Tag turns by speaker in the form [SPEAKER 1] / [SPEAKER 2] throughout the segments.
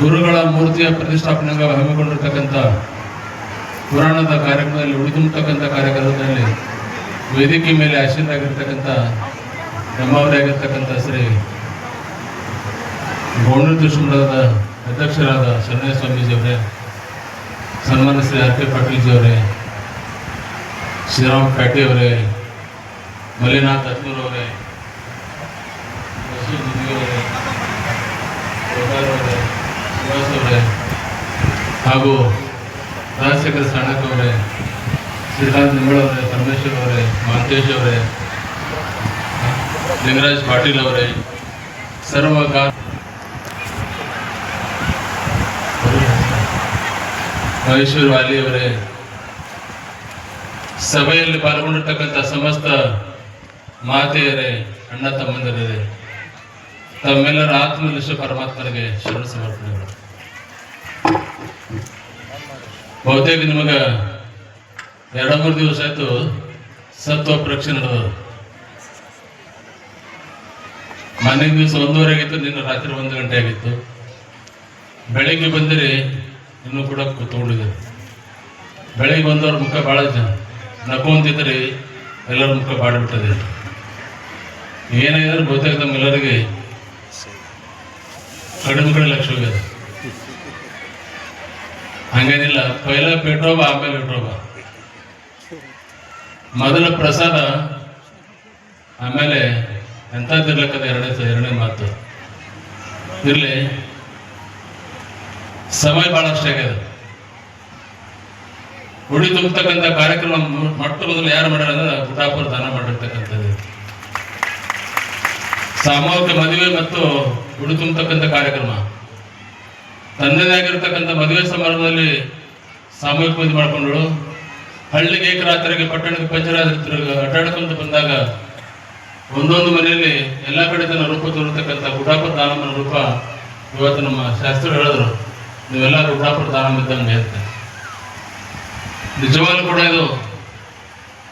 [SPEAKER 1] ಗುರುಗಳ ಮೂರ್ತಿಯ ಪ್ರತಿಷ್ಠಾಪನೆಗೆ ಹಮ್ಮಿಕೊಂಡಿರ್ತಕ್ಕಂಥ ಪುರಾಣದ ಕಾರ್ಯಕ್ರಮದಲ್ಲಿ ಉಳಿದುಂಬತಕ್ಕಂಥ ಕಾರ್ಯಕ್ರಮದಲ್ಲಿ ವೇದಿಕೆ ಮೇಲೆ ಆಶೀನರಾಗಿರ್ತಕ್ಕಂಥ ನಮ್ಮವರಾಗಿರ್ತಕ್ಕಂಥ ಶ್ರೀ ಗೌಂಡ ದುಷ್ಮರದ ಅಧ್ಯಕ್ಷರಾದ ಶರಣ್ಯ ಸ್ವಾಮೀಜಿಯವರೇ ಸನ್ಮಾನ ಶ್ರೀ ಆರ್ ಕೆ ಪಾಟೀಲ್ಜಿ ಅವರೇ ಶ್ರೀರಾಮ್ ಅವರೇ, ಮಲ್ಲಿನಾಥ್ ಅತ್ನೂರ್ ಅವರೇ ಅವರೇ ಅವರೇ ಹಾಗೂ ರಾಜಶೇಖರ ಸಣಕ್ ಅವರೇ ಶ್ರೀಕಾಂತ್ ಅವರೇ, ಪರಮೇಶ್ವರ್ ಅವರೇ ಮಹಂತೇಶ್ ಅವರೇ, ಲಿಂಗರಾಜ್ ಪಾಟೀಲ್ ಅವರೇ, ಸರ್ವ ಮಹೇಶ್ವರ್ ವಾಲಿ ಅವರೇ, ಸಭೆಯಲ್ಲಿ ಪಾಲ್ಗೊಂಡಿರ್ತಕ್ಕಂಥ ಸಮಸ್ತ ಮಾತೆಯರೇ, ಅಣ್ಣ ತಮ್ಮಂದಿರೇ ತಮ್ಮೆಲ್ಲರ ಆತ್ಮನಿಷ್ಠ ಪರಮಾತ್ಮನಿಗೆ ಶರಣ ಸಮರ್ಪಣೆಗಳು ಬಹುತೇಕ ನಿಮಗ ಎರಡು ಮೂರು ದಿವಸ ಆಯ್ತು. ಸತ್ವ ಪರೀಕ್ಷೆ ನಡೆದ. ಮನೆ ದಿವಸ ಒಂದೂವರೆ ಆಗಿತ್ತು ನಿನ್ನ ರಾತ್ರಿ ಒಂದು ಗಂಟೆ ಆಗಿತ್ತು ಬೆಳಿಗ್ಗೆ ಬಂದಿರಿ, ಇನ್ನೂ ಕೂಡ ಕೂತ್ಕೊಂಡಿದ್ದಾರೆ ಬೆಳಿಗ್ಗೆ ಬಂದವ್ರ ಮುಖ ಭಾಳ ಜನ ನಕ್ಕೊಂತಿದ್ರಿ ಎಲ್ಲರ ಮುಖ ಬಾಡ್ಬಿಟ್ಟದೆ. ಏನಾಗಿದ್ರೆ ಬಹುತೇಕ ತಮ್ಮೆಲ್ಲರಿಗೆ ಕಡಿಮೆ ಕಡೆ ಲಕ್ಷ ಹೋಗ್ಯದ ಹಂಗೇನಿಲ್ಲ. ಪೈಲ ಪೆಟ್ರೋಬ ಆಮೇಲೆ ಇಟ್ರೋಬ ಮೊದಲ ಪ್ರಸಾದ ಆಮೇಲೆ ಎಂಥದ್ದಿರ್ಲಕ್ಕದ ಎರಡನೇ ಎರಡನೇ ಮಾತು. ಇರ್ಲಿ. ಸಮಯ ಭಾಳಷ್ಟು ಆಗ್ಯದ. ಉಳಿ ತುಂಬತಕ್ಕಂಥ ಕಾರ್ಯಕ್ರಮ ಮೊದಲು ಯಾರು ಮಾಡ್ಯಾರ ಅಂದ್ರೆ ಗುಟಾಪುರ ದಾನ ಮಾಡಿರ್ತಕ್ಕಂಥದ್ದು. ಸಾಮೂಹಿಕ ಮದುವೆ ಮತ್ತು ಉಳಿ ತುಂಬತಕ್ಕಂಥ ಕಾರ್ಯಕ್ರಮ. ತನ್ನದೇ ಆಗಿರ್ತಕ್ಕಂಥ ಮದುವೆ ಸಮಾರಂಭದಲ್ಲಿ ಸಾಮೂಹಿಕ ಮದುವೆ ಮಾಡಿಕೊಂಡಳು. ಹಳ್ಳಿಗೆ ಏಕರಾತ್ರಿಗೆ ಪಟ್ಟಣಕ್ಕೆ ಪಂಚರಾತ್ರಿ ಅಡ್ಡಾಡ್ಕೊಂಡು ಬಂದಾಗ ಒಂದೊಂದು ಮನೆಯಲ್ಲಿ ಎಲ್ಲ ಕಡೆ ತನ್ನ ರೂಪ ತೋರ್ತಕ್ಕಂಥ ಗುಟಾಪುರ ದಾನಮ್ಮನ ರೂಪ ಇವತ್ತು ನಮ್ಮ ಶಾಸ್ತ್ರ ಹೇಳಿದ್ರು. ನೀವೆಲ್ಲ ಗುಟಾಪುರ ದಾನಮ್ಮ ಇದ್ದಂಗೆ ಅಂತ. ನಿಜವಾಗ್ಲೂ ಕೂಡ ಇದು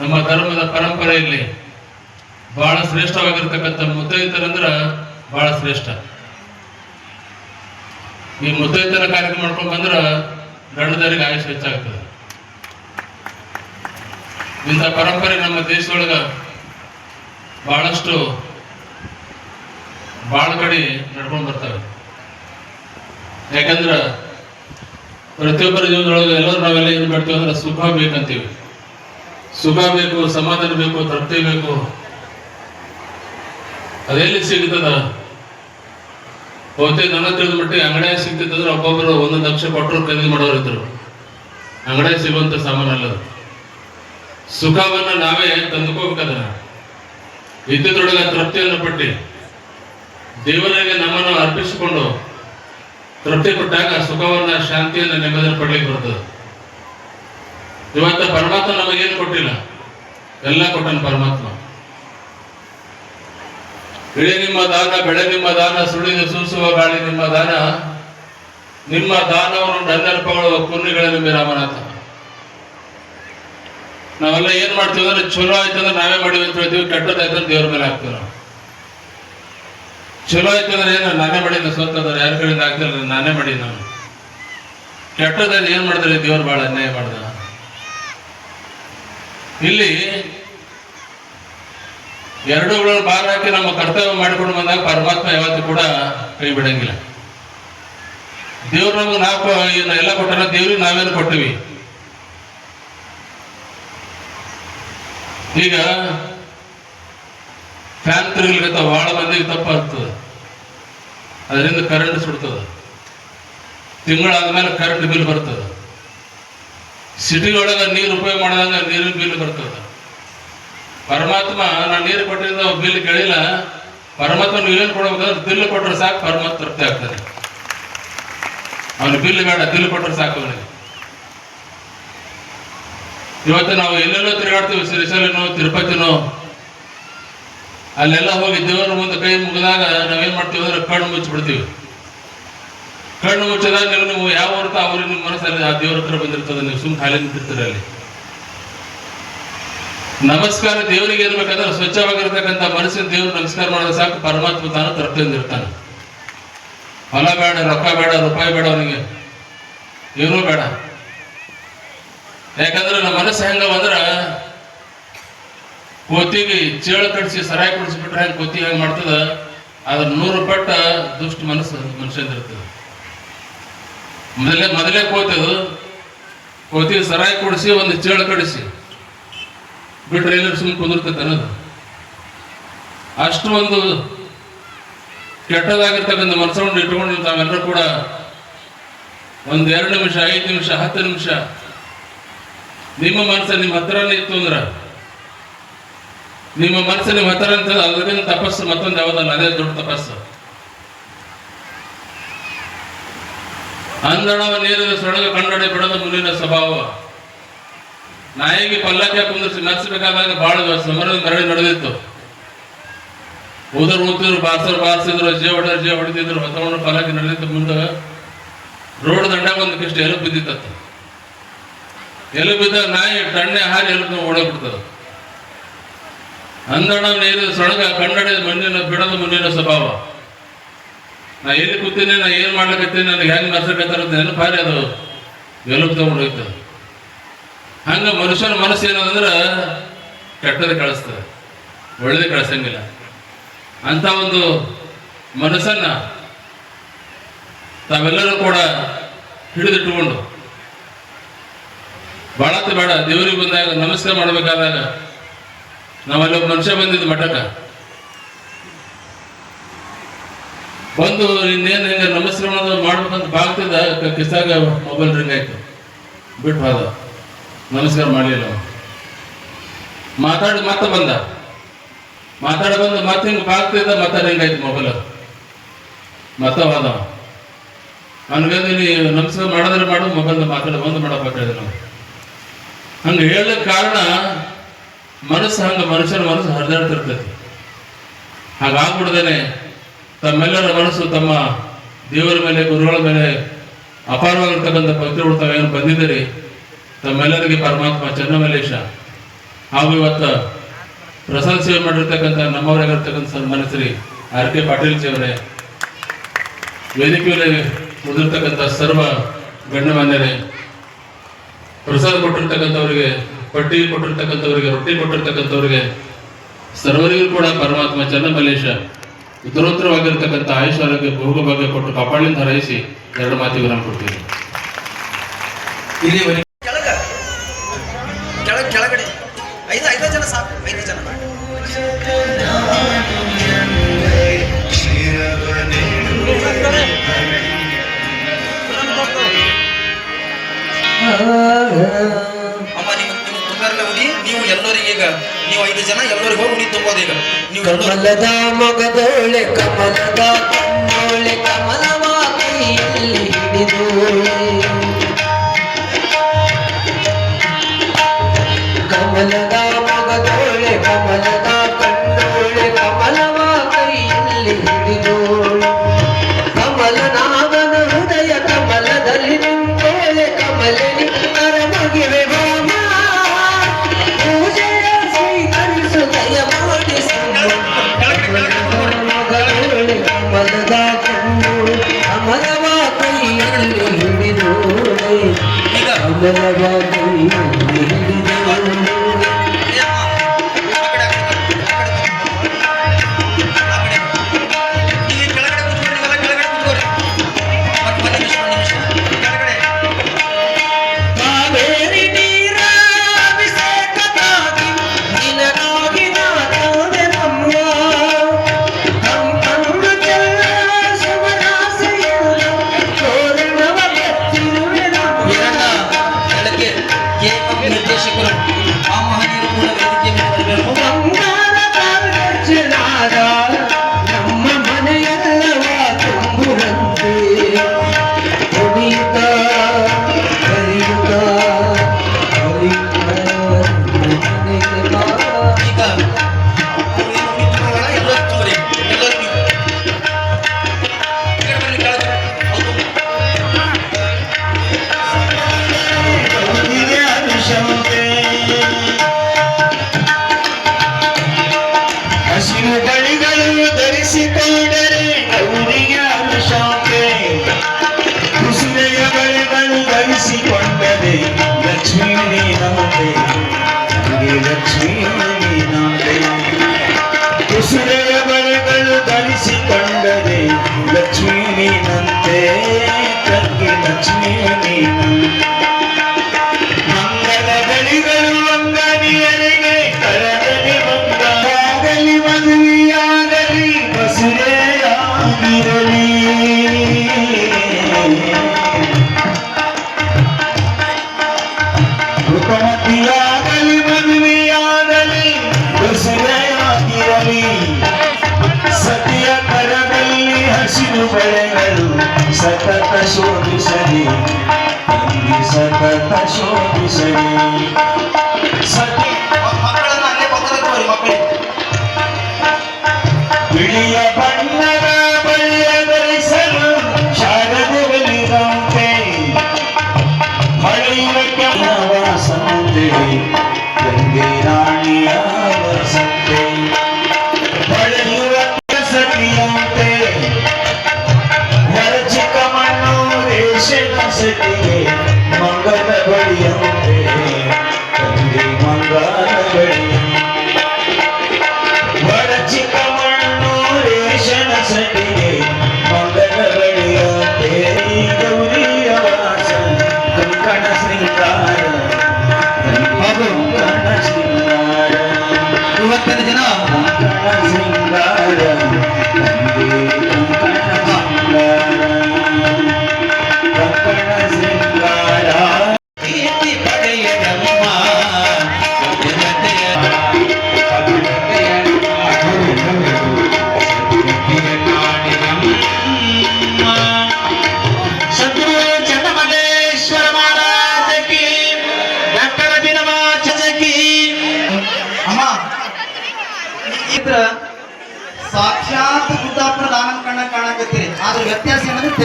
[SPEAKER 1] ನಮ್ಮ ಧರ್ಮದ ಪರಂಪರೆಯಲ್ಲಿ ಬಹಳ ಶ್ರೇಷ್ಠವಾಗಿರ್ತಕ್ಕಂಥ ಮುತ್ತೈತರಂದ್ರ ಬಹಳ ಶ್ರೇಷ್ಠ. ಈ ಮುತ್ತೈತರ ಕಾರ್ಯಕ್ರಮ ಮಾಡ್ಕೊಂಡು ಬಂದ್ರ ಗಂಡದರಿಗೆ ಆಯುಷ್ ಹೆಚ್ಚಾಗ್ತದೆ. ಇಂಥ ಪರಂಪರೆ ನಮ್ಮ ದೇಶದೊಳಗ ಬಹಳಷ್ಟು ಬಹಳ ಕಡೆ ನಡ್ಕೊಂಡು ಬರ್ತವೆ. ಯಾಕಂದ್ರ ಪ್ರತಿಯೊಬ್ಬರ ಜೀವನದೊಳಗೆ ಎಲ್ಲರೂ ನಾವೆಲ್ಲ ಏನು ಮಾಡ್ತೀವಿ ಅಂದ್ರೆ ಸುಖ ಬೇಕಂತೀವಿ. ಸುಖ ಬೇಕು, ಸಮಾಧಾನ ಬೇಕು, ತೃಪ್ತಿ ಬೇಕು. ಅದೆಲ್ಲಿ ಸಿಗ್ತದ? ಬಹುತೇಕ ನನ್ನ ತಿಳಿದ ಮಟ್ಟಿಗೆ ಅಂಗಡಿಯಾಗ ಸಿಗ್ತಿತ್ತಂದ್ರೆ ಒಬ್ಬೊಬ್ಬರು ಒಂದೊಂದು ಲಕ್ಷ ಕೊಟ್ಟರು ಖರೀದಿ ಮಾಡೋರು ಇದ್ರು. ಅಂಗಡಿಯಾಗ ಸಿಗುವಂತ ಸಾಮಾನು ಅಲ್ಲದು ಸುಖವನ್ನ ನಾವೇ ತಂದುಕೋಬೇಕದನ್ನ ಇದ್ದದ್ರೊಳಗೆ ತೃಪ್ತಿಯನ್ನು ಪಟ್ಟಿ. ದೇವರಿಗೆ ನಮ್ಮನ್ನು ಅರ್ಪಿಸಿಕೊಂಡು ತೃಪ್ತಿ ಕೊಟ್ಟಾಗ ಸುಖವನ್ನ ಶಾಂತಿಯನ್ನ ನೆಮ್ಮದಿಯನ್ನು ಪಡ್ಲಿಕ್ಕೆ ಬರ್ತದೆ. ಇವತ್ತ ಪರಮಾತ್ಮ ನಮಗೇನು ಕೊಟ್ಟಿಲ್ಲ? ಎಲ್ಲ ಕೊಟ್ಟನು ಪರಮಾತ್ಮ. ಇಳಿ ನಿಮ್ಮ ದಾನ, ಬೆಳೆ ನಿಮ್ಮ ದಾನ ಸುಳಿದು ಸೂಸುವ ಗಾಳಿ ನಿಮ್ಮ ದಾನ. ನಿಮ್ಮ ದಾನವನ್ನು ನನ್ನರ್ಪಗಳು ನಿಮ್ಮ ರಾಮನಾಥ ನಾವೆಲ್ಲ ಏನ್ ಮಾಡ್ತೀವಿ ಅಂದ್ರೆ ಚಲೋ ಆಯ್ತು ಅಂದ್ರೆ ನಾವೇ ಮಾಡಿವಿ ಅಂತ ಹೇಳ್ತೀವಿ ಕೆಟ್ಟದಾಯ್ತು ಅಂದ್ರೆ ದೇವ್ರ ಮೇಲೆ ಹಾಕ್ತೀವಿ ನಾವು. ಚಲೋ ಆಯ್ತು ಅಂದ್ರೆ ಏನು? ನಾನೇ ಮಾಡಿದ್ದೆ ಸ್ವಂತ ಅಂದ್ರೆ ಯಾರ ಕಡೆಯಿಂದ ಆಗ್ತಿಲ್ಲ ನಾನೇ ಮಾಡಿ ನಾನು. ಕೆಟ್ಟದಲ್ಲಿ ಏನ್ ಮಾಡಿದ್ರೆ? ದೇವ್ರು ಬಹಳ ಅನ್ಯಾಯ ಮಾಡ್ದ. ಇಲ್ಲಿ ಎರಡೂಗಳನ್ನು ಭಾರ ಹಾಕಿ ನಮ್ಮ ಕರ್ತವ್ಯ ಮಾಡಿಕೊಂಡು ಬಂದಾಗ ಪರಮಾತ್ಮ ಯಾವತ್ತೂ ಕೂಡ ಕೈ ಬಿಡಂಗಿಲ್ಲ. ದೇವ್ರು ನಮ್ಗೆ ನಾವು ಎಲ್ಲ ಕೊಟ್ಟಲ್ಲ ದೇವ್ರಿಗೆ ನಾವೇನು ಕೊಟ್ಟಿವಿ? ಈಗ ಫ್ಯಾನ್ ತಿರುಗಲಿಕ್ಕೆ ಬಹಳ ಮಂದಿಗೆ ತಪ್ಪಾಗ್ತದೆ. ಅದರಿಂದ ಕರೆಂಟ್ ಸುಡ್ತದೆ. ತಿಂಗಳಾದ್ಮೇಲೆ ಕರೆಂಟ್ ಬಿಲ್ ಬರ್ತದೆ. ಸಿಟಿ ಒಳಗೆ ನೀರು ಉಪಯೋಗ ಮಾಡಿದಾಗ ನೀರಿನ ಬಿಲ್ ಬರ್ತದೆ. ಪರಮಾತ್ಮ, ನಾನು ನೀರು ಕೊಟ್ಟಿದ್ದ ಬಿಲ್ ಕೇಳಿಲ್ಲ. ಪರಮಾತ್ಮ ನೀವೇನು ಕೊಡ್ಬೇಕಾದ್ರೆ ಬಿಲ್ ಕೊಟ್ಟರೆ ಸಾಕು, ಪರಮಾತ್ಮ ತೃಪ್ತಿ ಆಗ್ತದೆ. ಅವನು ಬಿಲ್ ಬೇಡ, ಬಿಲ್ ಕೊಟ್ಟರೆ ಸಾಕು ಅವನಿಗೆ. ಇವತ್ತು ನಾವು ಎಲ್ಲೆಲ್ಲೋ ತಿರುಗಾಡ್ತೀವಿ ಶ್ರೀಶೈಲನೋ ತಿರುಪತಿನೋ. ಅಲ್ಲೆಲ್ಲ ಹೋಗಿ ದೇವರ ಮುಂದೆ ಕೈ ಮುಗಿದಾಗ ನಾವೇನು ಮಾಡ್ತೀವಿ ಅಂದ್ರೆ ಕಣ್ಣು ಮುಚ್ಚಿಬಿಡ್ತೀವಿ. ಕಣ್ಣು ಮುಚ್ಚಿದಾಗ ನೀವು ಯಾವ ಹೊರತು ಅವ್ರಿಗೆ ನಿಮ್ಮ ಮನಸ್ಸಲ್ಲಿ ಆ ದೇವ್ರ ಹತ್ರ ಬಂದಿರ್ತದೆ, ನೀವು ಸುಮ್ಮನೆ ಖಾಲಿ ನಿಂತಿರ್ತೀರ ನಮಸ್ಕಾರ, ದೇವರಿಗೆ ಇರ್ಬೇಕಾದ್ರೆ ಸ್ವಚ್ಛವಾಗಿರ್ತಕ್ಕಂಥ ಮನಸ್ಸಿನ ದೇವ್ರು ನಮಸ್ಕಾರ ಮಾಡಿದ್ರೆ ಸಾಕು. ಪರಮಾತ್ಮ ತಾನು ತೃಪ್ತಿಯಿಂದಿರ್ತಾನೆ ಹೊಲ ಬೇಡ, ರೊಕ್ಕ ಬೇಡ, ರೂಪಾಯಿ ಬೇಡ ಅವನಿಗೆ. ಏನೂ ಬೇಡ. ಯಾಕಂದ್ರೆ ನಮ್ಮ ಮನಸ್ಸು ಹೆಂಗ ಅಂದ್ರ ಕೋತಿಗೆ ಚೇಳು ಕಡಿಸಿ ಸರಾಯಿ ಕುಡಿಸ್ಬಿಟ್ರೆ ಹೆಂಗೆ ಕೋತಿ ಹೆಂಗೆ ಮಾಡ್ತದ? ಅದ್ರ ನೂರು ಪಟ್ಟ ದುಷ್ಟ ಮನಸ್ಸು ಮನುಷ್ಯಂದಿರ್ತದೆ ಮೊದಲೇ ಮೊದಲೇ ಕೋತದು ಕೋತಿಗೆ ಸರಾಯಿ ಕುಡಿಸಿ, ಒಂದು ಚೇಳು ಕಡಿಸಿ ಬಿಟ್ರೆ ಎಲ್ಲರೂ ಸುಮ್ಮನೆ ಕುಂದಿರ್ತೈತೆ ಅನ್ನೋದು. ಅಷ್ಟು ಒಂದು ಕೆಟ್ಟದಾಗಿರ್ತಕ್ಕಂಥ ಮನಸ್ಸನ್ನು ಇಟ್ಕೊಂಡು ತಾವೆಲ್ಲರೂ ಕೂಡ ಒಂದ್ ಎರಡು ನಿಮಿಷ, ಐದು ನಿಮಿಷ, ಹತ್ತು ನಿಮಿಷ ನಿಮ್ಮ ಮನಸ್ಸು ನಿಮ್ಮ ಹತ್ರನೇ ಇತ್ತು ಅಂದ್ರೆ ನಿಮ್ಮ ಮನಸ್ಸು ನಿಮ್ಮ ಹತ್ರ ಅಂತ ಅದರಿಂದ ತಪಸ್ಸು ಮತ್ತೊಂದು ಯಾವ್ದಲ್ಲ, ಅದೇ ದೊಡ್ಡ ತಪಸ್ಸು. ಅಂದಣವ ನೀರಿನ ಸೊಳಗ ಕನ್ನಡ ಬಿಡದ ಮುಂದಿನ ಸ್ವಭಾವ. ನಾಯಿಗೆ ಪಲ್ಲಕ್ಕೆ ಕುಂದಿರಿಸಿ ಮೆಚ್ಚಬೇಕಾದಾಗ ಬಹಳ ಸಮರದ ಮೆರಳಿ ನಡೆದಿತ್ತು. ಊದರು ಊತಿದ್ರು ಬಾರ್ಸರು ಬಾರಿಸಿದ್ರು ಜೀವ ಹೊಡೆದ್ರು ಜೇ ಹೊಡೆದಿದ್ರು ಹೊತ್ತಕೊಂಡು ಪಲ್ಲಕ್ಕೆ ನಡೆದಿತ್ತು ಮುಂದೆ. ರೋಡ್ ದಂಡ ಕಷ್ಟ ಎಲು ಬಿದ್ದಿತ್ತ ಎಲು ಬಿದ್ದ ನಾಯಿ ತಣ್ಣೆ ಹಾರಿ ಎಲು ಓಡೋಗ್ಬಿಡ್ತದ. ಅಂದಣ ನೀರು ಸೊಳಗ ಕನ್ನಡ ಮಣ್ಣಿನ ಬಿಡದ ಮಣ್ಣಿನ ಸ್ವಭಾವ. ನಾ ಎಲ್ಲಿ ಕೂತೀನಿ ನಾ ಏನು ಮಾಡ್ಲಿಕತ್ತೀನಿ, ನನಗೆ ಹೆಂಗೆ ನರ್ಸಕತ್ತಾರ ನೆನಪಾರಿ ಅದು. ಎಲುಬು ತಗೊಂಡೋಗ್ತದೆ ಹಂಗ ಮನುಷ್ಯನ ಮನಸ್ಸು ಏನಂದ್ರೆ ಕೆಟ್ಟದ ಕಳಿಸ್ತದೆ, ಒಳ್ಳೇದು ಕಳಿಸಂಗಿಲ್ಲ. ಅಂತ ಒಂದು ಮನಸ್ಸನ್ನ ತಾವೆಲ್ಲರೂ ಕೂಡ ಹಿಡಿದಿಟ್ಟುಕೊಂಡು ಬಾಳತ್ತು ಬೇಡ, ದೇವರಿಗೆ ಬಂದಾಗ ನಮಸ್ಕಾರ ಮಾಡಬೇಕಾದಾಗ ನಾವಲ್ಲಿ ಒಬ್ಬ ಮನುಷ್ಯ ಬಂದಿದ್ದು ಮಠಕ್ಕೆ. ಬಂದು ಇನ್ನೇನು ಹಿಂಗೆ ನಮಸ್ಕಾರ ಮಾಡೋದು ಮಾಡ್ಬೇಕಂತ ಬಾಗ್ತಿದ್ದ ಕಿಸಾಗ ಮೊಬೈಲ್ ರಿಂಗ್ ಆಯ್ತು, ಬಿಟ್ಟು ಹೋದ. ನಮಸ್ಕಾರ ಮಾಡಲಿಲ್ಲ. ಮಾತಾಡಿ, ಮತ್ತೆ ಬಂದ. ಮಾತಾಡ ಬಂದ, ಮತ್ತೆ ಹಿಂಗೆ ಬಾಗ್ತಿದ್ದ ಮಾತಾಡಿ ಹಿಂಗಾಯ್ತು ಮೊಬೈಲ್ ಮತ್ತ ಹೋದ ಅವ. ಅವನಿಗೆ ನೀ ನಮಸ್ಕಾರ ಮಾಡಿದ್ರೆ ಮಾಡು ಮೊಬೈಲ್ ಮಾತಾಡ, ಬಂದು ಹೇಳಿದ್ರು ನಾವು ಹಂಗೆ ಹೇಳಕ್ ಕಾರಣ ಮನಸ್ಸು ಹಂಗೆ ಮನುಷ್ಯನ ಮನಸ್ಸು ಹರಿದಾಡ್ತಿರ್ತೈತಿ. ಹಾಗಾಗ್ಬಿಡ್ದೇನೆ ತಮ್ಮೆಲ್ಲರ ಮನಸ್ಸು ತಮ್ಮ ದೇವರ ಮೇಲೆ, ಗುರುಗಳ ಮೇಲೆ ಅಪಾರವಾಗಿರ್ತಕ್ಕಂಥ ಪವಿತ್ರ ಉಡ್ತಾವ ಏನು ಬಂದಿದ್ದೀರಿ? ತಮ್ಮೆಲ್ಲರಿಗೆ ಪರಮಾತ್ಮ ಚನ್ನಮಲ್ಲೇಶ. ಹಾಗೂ ಇವತ್ತು ಪ್ರಸಾದ ಸೇವೆ ಮಾಡಿರ್ತಕ್ಕಂಥ ನಮ್ಮವರಾಗಿರ್ತಕ್ಕಂಥ ಸನ್ಮಾನಿಸ್ರಿ ಆರ್ ಕೆ ಪಾಟೀಲ್ ಅವರೇ. ವೇದಿಕೆಯಲ್ಲಿ ಉಳಿದಿರ್ತಕ್ಕಂಥ ಸರ್ವ ಗಣ್ಯಮಾನ್ಯರೇ. ಪ್ರಸಾದ ಕೊಟ್ಟಿರ್ತಕ್ಕಂಥವ್ರಿಗೆ, ಪಟ್ಟಿ ಕೊಟ್ಟಿರ್ತಕ್ಕಂಥವ್ರಿಗೆ, ರೊಟ್ಟಿ ಕೊಟ್ಟಿರ್ತಕ್ಕಂಥವ್ರಿಗೆ ಸರ್ವರಿಗೂ ಕೂಡ ಪರಮಾತ್ಮ ಚನ್ನಮಲ್ಲೇಶ. ಉತ್ತರೋತ್ತರವಾಗಿರ್ತಕ್ಕಂಥ ಆಯುಷ್ ಆರೋಗ್ಯ ಭೋಗ ಭಾಗ್ಯ ಕೊಟ್ಟು ಕಪಾಳಿಂದ ಹರೈಸಿ ಎರಡು ಮಾತಿಗೆ ನಾನು ಕೊಡ್ತೀನಿ.
[SPEAKER 2] ಕಮಲದ ಮೊಗದೊಳೆ ಕಮಲದ
[SPEAKER 3] ಈಗ
[SPEAKER 2] ಕಮಲವ
[SPEAKER 4] she ಬೆಳೆಗಳು ಸತತ ಶೋಭಿಸಲಿ ತಂಗಿ ಸತತ ಶೋಭಿಸಲಿ ಸತಿ
[SPEAKER 3] ಮಕ್ಕಳನ್ನ ಅಲ್ಲೇ ಪಕ್ಕದಲ್ಲಿ ಮಕ್ಕಳಿಗೆ
[SPEAKER 4] ಬಿಳಿಯ ಬಣ್ಣದ ಬಳಿಯ ಧರಿಸಲು ಶಾರದೆ ಬಲಿದಂತೆ ಹೊಳೆಯುವ ಕೆಮ್ಮವ ಸಂತೆ ಗಂಗೆ ರಾಣಿಯ
[SPEAKER 3] Mas em Guarani.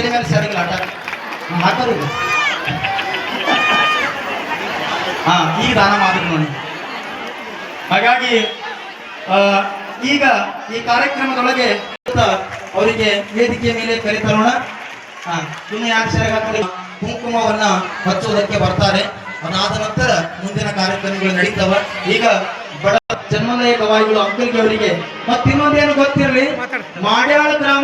[SPEAKER 3] ತಲೆ ಮೇಲೆ ಸರಿಗಿಲ್ಲ ಆಟ ಹಾಕೋರು ಹಾ ಈ ದಾನ ಮಾಡಿದ್ರು ನೋಡಿ. ಹಾಗಾಗಿ ಈಗ ಈ ಕಾರ್ಯಕ್ರಮದೊಳಗೆ ಅವರಿಗೆ ವೇದಿಕೆಯ ಮೇಲೆ ಕರೆತರೋಣ ಇನ್ನು ಯಾಕೆ ಸರಿಯಾಗಿ? ಕುಂಕುಮವನ್ನ ಹಚ್ಚುವುದಕ್ಕೆ ಬರ್ತಾರೆ. ಅದಾದ ನಂತರ ಮುಂದಿನ ಕಾರ್ಯಕ್ರಮಗಳು ನಡೀತವ. ಈಗ ಬಡ ಜನ್ಮದಯ ಗವಾಯಿಗಳು ಅಂಕಲ್ಗೆ ಅವರಿಗೆ. ಮತ್ತಿನ್ನೊಂದೇನು ಗೊತ್ತಿರಲಿ? ಮಾಡ್ಯಾಳ ಗ್ರಾಮ